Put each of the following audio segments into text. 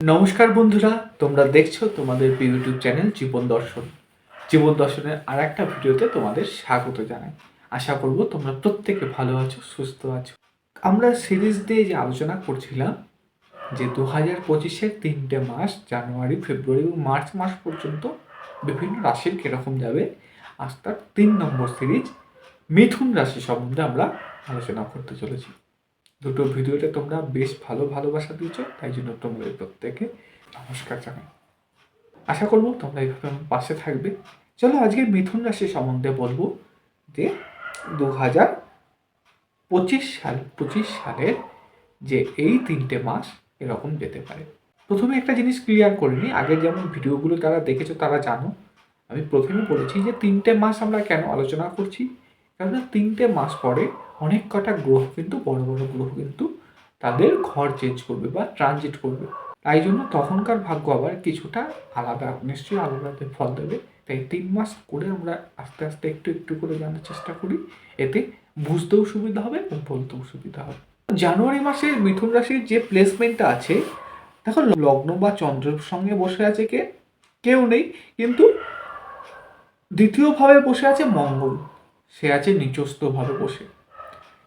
নমস্কার বন্ধুরা, তোমরা দেখছ তোমাদের ইউটিউব চ্যানেল জীবন দর্শন। জীবন দর্শনের আর একটা ভিডিওতে তোমাদের স্বাগত জানাই। আশা করব তোমরা প্রত্যেকে ভালো আছো, সুস্থ আছো। আমরা সিরিজ দিয়ে যে আলোচনা করছিলাম, যে দু হাজার পঁচিশের তিনটে মাস, জানুয়ারি, ফেব্রুয়ারি এবং মার্চ মাস পর্যন্ত বিভিন্ন রাশির কীরকম যাবে, আজ তার তিন নম্বর সিরিজ মিথুন রাশি সম্বন্ধে আমরা আলোচনা করতে চলেছি। দুটো ভিডিওতে তোমরা বেশ ভালো ভালোবাসা দিয়েছ, তাই জন্য এই প্রত্যেকে নমস্কার জানাই। আশা করব তোমরা এইভাবে আমার পাশে থাকবে। চলো আজকে মিথুন রাশি সম্বন্ধে বলব যে দু হাজার পঁচিশ সাল, পঁচিশ সালের যে এই তিনটে মাস এরকম যেতে পারে। প্রথমে একটা জিনিস ক্লিয়ার করে নিই আগের যেমন ভিডিওগুলো তারা দেখেছ তারা জানো, আমি প্রথমে বলেছি যে তিনটে মাস আমরা কেন আলোচনা করছি? কেননা তিনটে মাস পরে অনেক কটা গ্রহ কিন্তু, বড় বড় গ্রহ কিন্তু তাদের ঘর চেঞ্জ করবে বা ট্রানজিট করবে। তাই জন্য তখনকার ভাগ্য আবার কিছুটা আলাদা, নিশ্চয়ই আলাদা ফল দেবে। তাই তিন মাস করে আমরা আস্তে আস্তে একটু একটু করে জানার চেষ্টা করি। এতে বুঝতেও সুবিধা হবে এবং বলতেও সুবিধা হবে। জানুয়ারি মাসে মিথুন রাশির যে প্লেসমেন্টটা আছে, দেখো লগ্ন বা চন্দ্রের সঙ্গে বসে আছে কে? কেউ নেই, কিন্তু দ্বিতীয়ভাবে বসে আছে মঙ্গল। সে আছে নিচস্থভাবে বসে।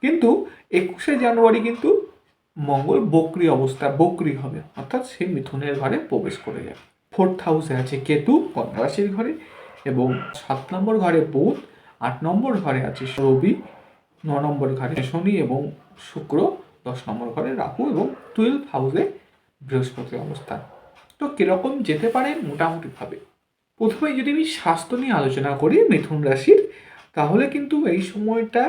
কিন্তু একুশে জানুয়ারি কিন্তু মঙ্গল বক্রি অবস্থা, বক্রি হবে। অর্থাৎ সে মিথুনের ঘরে প্রবেশ করে যাবে ফোর্থ হাউসে আছে কেতু, কন্যা ঘরে এবং সাত নম্বর ঘরে বুধ, আট নম্বর ঘরে আছে রবি, ন নম্বর ঘরে শনি এবং শুক্র, দশ নম্বর ঘরে রাহু এবং টুয়েলভ হাউসে বৃহস্পতি অবস্থান। তো কীরকম যেতে পারে মোটামুটিভাবে? প্রথমে যদি আমি স্বাস্থ্য নিয়ে আলোচনা করি মিথুন রাশির, তাহলে কিন্তু এই সময়টা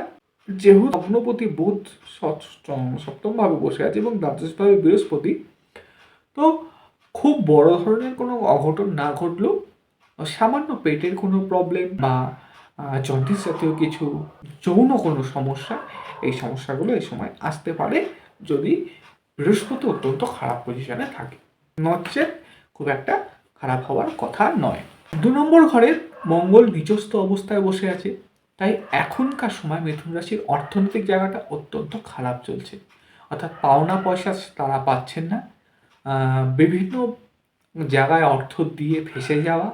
যেহেতু লগ্নপতি বুধ সপ্তম- সপ্তমভাবে বসে আছে এবং দ্বাদশভাবে বৃহস্পতি, তো খুব বড় ধরনের কোনো অঘটন না ঘটলেও সামান্য পেটের কোনো প্রবলেম বা জন্ডিস জাতীয় কিছু যৌন কোনো সমস্যা, এই সমস্যাগুলো এই সময় আসতে পারে যদি বৃহস্পতি অত্যন্ত খারাপ পজিশনে থাকে। নচেত খুব একটা খারাপ হওয়ার কথা নয়। দু নম্বর ঘরে মঙ্গল নিচস্থ অবস্থায় বসে আছে। তাই এখনকার সময় মিথুন রাশির অর্থনৈতিক জায়গাটা অত্যন্ত খারাপ চলছে। অর্থাৎ পাওনা পয়সা তারা পাচ্ছেন না। বিভিন্ন জায়গায় অর্থ দিয়ে ফেসে যাওয়া।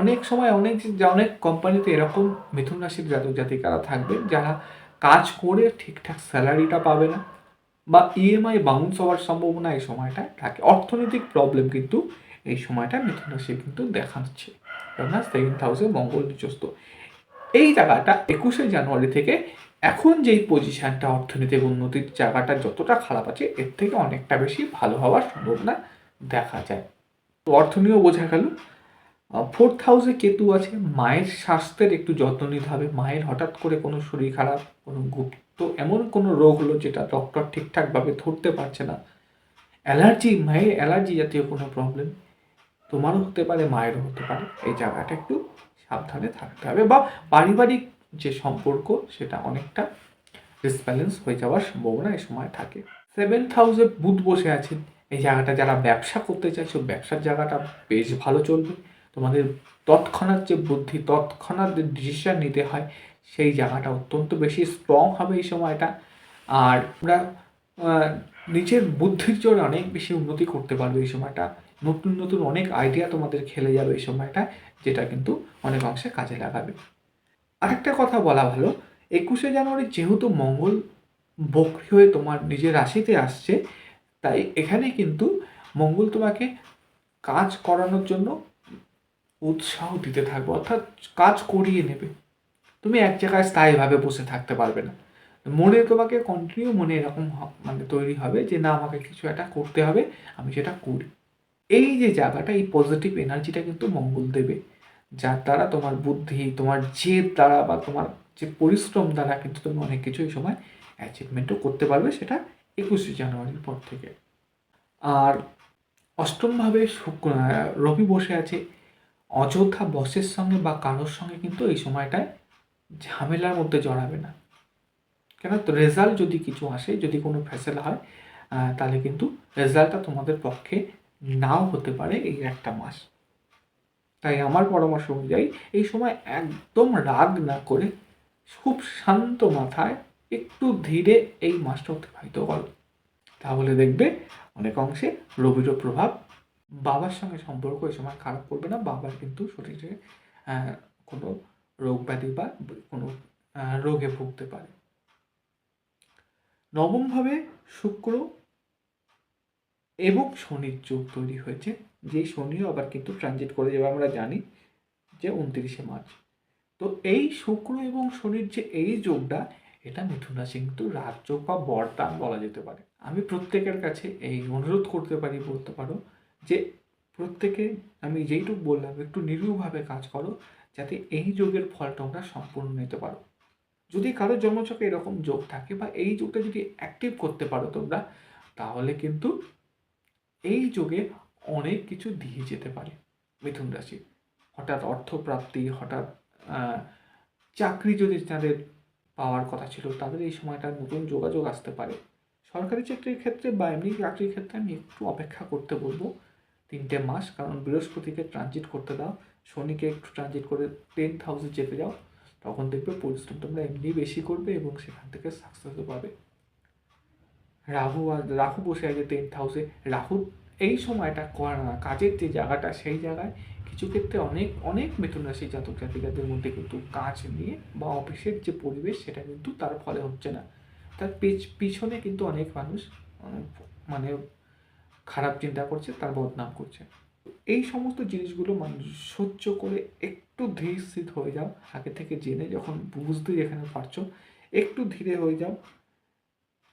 অনেক সময় অনেক অনেক কোম্পানিতে এরকম মিথুন রাশির জাতক জাতিকারা থাকবেন যারা কাজ করে ঠিকঠাক স্যালারিটা পাবে না বা ইএমআই বাউন্স হওয়ার সম্ভাবনা এই সময়টায় থাকে। অর্থনৈতিক প্রবলেম কিন্তু এই সময়টা মিথুন রাশি কিন্তু দেখাচ্ছে। কেননা সেকেন্ড হাউসে মঙ্গল নিচস্ত এই জায়গাটা একুশে জানুয়ারি থেকে এখন যেই পজিশনটা অর্থনৈতিক উন্নতির জায়গাটা যতটা খারাপ আছে, এর থেকে অনেকটা বেশি ভালো হওয়ার সম্ভাবনা দেখা যায়। তো অর্থ বোঝা গেল। ফোর্থ হাউসে কেতু আছে, মায়ের স্বাস্থ্যের একটু যত্ন নিতে হবে। মায়ের হঠাৎ করে কোনো শরীর খারাপ, কোনো গুপ্ত, এমন কোনো রোগ হলো যেটা ডক্টর ঠিকঠাকভাবে ধরতে পারছে না। অ্যালার্জি, মায়ের অ্যালার্জি জাতীয় কোনো প্রবলেম তোমারও হতে পারে, মায়েরও হতে পারে। এই জায়গাটা একটু সাবধানে থাকতে হবে বা পারিবারিক যে সম্পর্ক, সেটা অনেকটা ডিসব্যালেন্স হয়ে যাওয়ার সম্ভাবনা এই সময় থাকে। সেভেন্থ হাউসে বুধ বসে আছেন। এই জায়গাটা যারা ব্যবসা করতে চাইছো, ব্যবসার জায়গাটা বেশ ভালো চলবে। তোমাদের তৎক্ষণাৎ যে বুদ্ধি, তৎক্ষণাৎ যে ডিসিশন নিতে হয়, সেই জায়গাটা অত্যন্ত বেশি স্ট্রং হবে এই সময়টা। আর আমরা নিজের বুদ্ধির জোরে অনেক বেশি উন্নতি করতে পারবে এই সময়টা। নতুন নতুন অনেক আইডিয়া তোমাদের খেলে যাবে এই সময়টা যেটা কিন্তু অনেক অংশে কাজে লাগাবে। আরেকটা কথা বলা ভালো, একুশে জানুয়ারি যেহেতু মঙ্গল বক্রি হয়ে তোমার নিজের রাশিতে আসছে, তাই এখানে কিন্তু মঙ্গল তোমাকে কাজ করানোর জন্য উৎসাহ দিতে থাকবে, অর্থাৎ কাজ করিয়ে নেবে। তুমি এক জায়গায় স্থায়ীভাবে বসে থাকতে পারবে না। মনে তোমাকে কন্টিনিউ মনে এরকম মানে তৈরি হবে যে না, আমাকে কিছু একটা করতে হবে, আমি সেটা করি। এই যে জায়গাটা, এই পজিটিভ এনার্জিটা কিন্তু মঙ্গল দেবে। যার দ্বারা তোমার বুদ্ধি, তোমার জেদ দ্বারা বা তোমার যে পরিশ্রম দ্বারা কিন্তু তুমি অনেক কিছু এই সময় অ্যাচিভমেন্টও করতে পারবে সেটা একুশে জানুয়ারির পর থেকে। আর অষ্টমভাবে শুক্র রবি বসে আছে। অযোধ্যা বসের সঙ্গে বা কারোর সঙ্গে কিন্তু এই সময়টায় ঝামেলার মধ্যে জড়াবে না। কেন? তো রেজাল্ট যদি কিছু আসে, যদি কোনো ফ্যাসেলা হয় তাহলে কিন্তু রেজাল্টটা তোমাদের পক্ষে নাও হতে পারে এই একটা মাস। তাই আমার পরামর্শ অনুযায়ী এই সময় একদম রাগ না করে খুব শান্ত মাথায় একটু ধীরে এই মাসটা অতিবাহিত করো। তাহলে দেখবে অনেক অংশে রবিরও প্রভাব বাবার সঙ্গে সম্পর্ক এই সময় খারাপ করবে না, বাবার কিন্তু শরীরে কোনো রোগ ব্যাধি বা কোনো রোগে ভুগতে পারে। নবমভাবে শুক্র এবং শনির যোগ তৈরি হয়েছে। যেই শনিও আবার কিন্তু ট্রানজিট করে যাবে, আমরা জানি যে উনত্রিশে মার্চ। তো এই শুক্র এবং শনির যে এই যোগটা, এটা মিথুন রাশি কিন্তু রাজযোগ বা বরদান বলা যেতে পারে। আমি প্রত্যেকের কাছে এই অনুরোধ করতে পারি, বলতে পারো যে প্রত্যেকে, আমি যেইটুকু বললাম, একটু নিরীহভাবে কাজ করো, যাতে এই যোগের ফলটা তোমরা সম্পূর্ণ নিতে পারো। যদি কারোর জন্মচকে এরকম যোগ থাকে বা এই যোগটা যদি অ্যাক্টিভ করতে পারো তোমরা, তাহলে কিন্তু এই যোগে অনেক কিছু দিয়ে যেতে পারে। মিথুন রাশি, হঠাৎ অর্থপ্রাপ্তি, হঠাৎ চাকরি যদি তাদের পাওয়ার কথা ছিল, তাদের এই সময়টা নতুন যোগাযোগ আসতে পারে। সরকারি চাকরির ক্ষেত্রে বা এমনি চাকরির ক্ষেত্রে আমি একটু অপেক্ষা করতে বলব। তিনটে মাস, কারণ বৃহস্পতিকে ট্রানজিট করতে দাও, শনিকে একটু ট্রানজিট করে টেন্থ হাউসে যেতে যাও তখন দেখবে পরিশ্রম তোমরা এমনি বেশি করবে এবং সেখান থেকে সাকসেসও পাবে। রাহু রাহু বসে আছে টেন্থ হাউসে রাহু এই সময়টা করা না। কাজের যে জায়গাটা, সেই জায়গায় কিছু ক্ষেত্রে অনেক অনেক মিথুন রাশি জাতক জাতিকাদের মধ্যে কিন্তু কাজ নিয়ে বা অফিসের যে পরিবেশ, সেটা কিন্তু তার ফলে হচ্ছে না। তার পেছ, পিছনে কিন্তু অনেক মানুষ মানে খারাপ চিন্তা করছে, তার বদনাম করছে। এই সমস্ত জিনিসগুলো মানুষ সহ্য করে একটু ধীর স্থির হয়ে যাও। আগে থেকে জেনে যখন বুঝতে যেখানে পারছ, একটু ধীরে হয়ে যাও।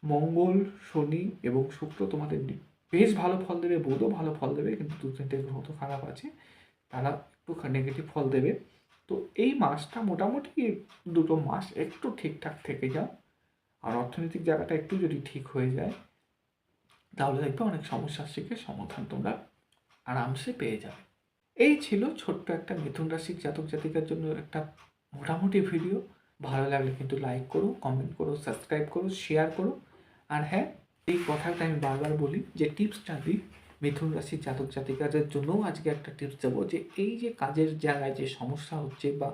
মঙ্গল, শনি এবং শুক্র তোমাদের বেশ ভালো ফল দেবে, বুধও ভালো ফল দেবে, কিন্তু দু তিনটে গ্রহ তো খারাপ আছে। তারা একটু নেগেটিভ ফল দেবে। তো এই মাসটা মোটামুটি দুটো মাস একটু ঠিকঠাক থেকে যাও আর অর্থনৈতিক জায়গাটা একটু যদি ঠিক হয়ে যায়, তাহলে দেখবে অনেক সমস্যার থেকে সমাধান তোমরা আরামসে পেয়ে যাবে। এই ছিল ছোট্ট একটা মিথুন রাশির জাতক জাতিকার জন্য একটা মোটামুটি ভিডিও। ভালো লাগলে কিন্তু লাইক করো কমেন্ট করো সাবস্ক্রাইব করো শেয়ার করো। আর হ্যাঁ এই কথাটা আমি বারবার বলি যে টিপসটা দিই মিথুন রাশির জাতক জাতিকাদের জন্যও আজকে একটা টিপস দেবো যে এই যে কাজের জায়গায় যে সমস্যা হচ্ছে বা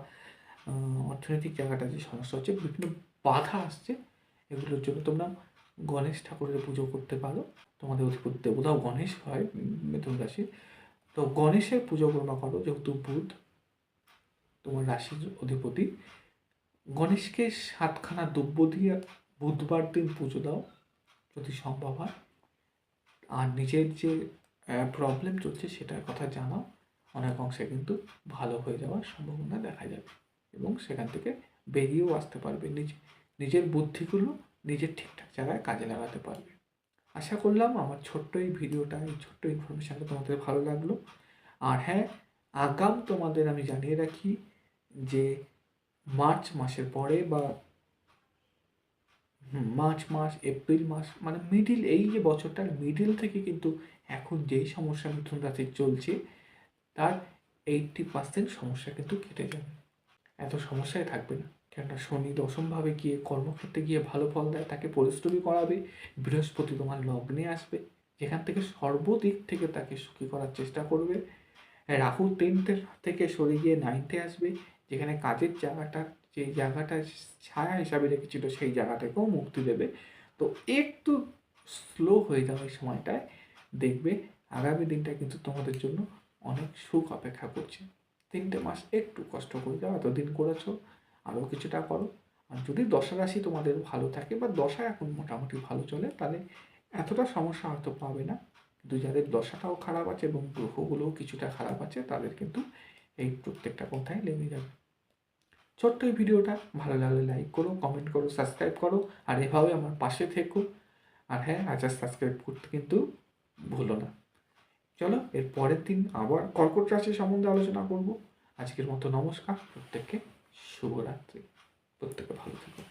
অর্থনৈতিক জায়গাটা যে সমস্যা হচ্ছে, বিভিন্ন বাধা আসছে, এগুলোর জন্য তোমরা গণেশ ঠাকুরের পুজো করতে পারো। তোমাদের অধিপতি দেবতাও গণেশ হয় মিথুন রাশি তো গণেশের পুজো কর্মা করো যেহেতু বুধ তোমার রাশির অধিপতি। গণেশকে সাতখানা দ্রব্য দিয়ে বুধবার দিন পুজো দাও। যদি সম্ভব হয়। আর নিজের যে প্রবলেম চলছে সেটার কথা জানাও। অনেক অংশে কিন্তু ভালো হয়ে যাওয়ার সম্ভাবনা দেখা যাবে এবং সেখান থেকে বেরিয়েও আসতে পারবে নিজ, নিজের বুদ্ধিগুলো নিজের ঠিকঠাক জায়গায় কাজে লাগাতে পারবে। আশা করলাম আমার ছোট্ট এই ভিডিওটা, এই ছোট্ট ইনফরমেশানটা তোমাদের ভালো লাগল। আর হ্যাঁ আগাম তোমাদের আমি জানিয়ে রাখি যে, মার্চ মাসের পরে বা হুম, মার্চ মাস এপ্রিল মাস মানে মিডিল এই যে বছরটার মিডিল থেকে কিন্তু এখন যেই সমস্যা মিথুন রাশির চলছে তার এইটটি পার্সেন্ট সমস্যা কিন্তু কেটে যাবে। এত সমস্যায় থাকবে না। কেননা শনি দশমভাবে গিয়ে কর্মক্ষেত্রে গিয়ে ভালো ফল দেয় তাকে পরিশ্রমী করাবে বৃহস্পতি তোমার লগ্নে আসবে যেখান থেকে সর্বদিক থেকে তাকে সুখী করার চেষ্টা করবে। রাহু টেন্থের থেকে সরে গিয়ে নাইনথে আসবে যেখানে কাজের জায়গাটা যে জায়গাটা ছায়া হিসাবে রেখেছিল, সেই জায়গাটাকেও মুক্তি দেবে। তো একটু স্লো হয়ে যাওয়া এই সময়টায় দেখবে আগামী দিনটা কিন্তু তোমাদের জন্য অনেক সুখ অপেক্ষা করছে। তিনটে মাস একটু কষ্ট করে যাও, এতদিন করেছ আরও কিছুটা করো। আর যদি দশা রাশি তোমাদের ভালো থাকে বা দশা এখন মোটামুটি ভালো চলে, তাহলে এতটা সমস্যা হয়তো পাবে না। কিন্তু যাদের দশাটাও খারাপ আছে এবং গ্রহগুলোও কিছুটা খারাপ আছে, তাদের কিন্তু এই প্রত্যেকটা কথাই লেগে যাবে। ছোট্ট এই ভিডিওটা, ভালো লাগলে লাইক করো কমেন্ট করো সাবস্ক্রাইব করো, আর এভাবে আমার পাশে থেকো। আর হ্যাঁ আচার সাবস্ক্রাইব করতে কিন্তু ভুলো না। চলো, এর পরের দিন আবার কর্কট রাশি সম্বন্ধে আলোচনা করব। আজকের মতো নমস্কার, প্রত্যেককে শুভরাত্রি। প্রত্যেকে ভালো থেকো।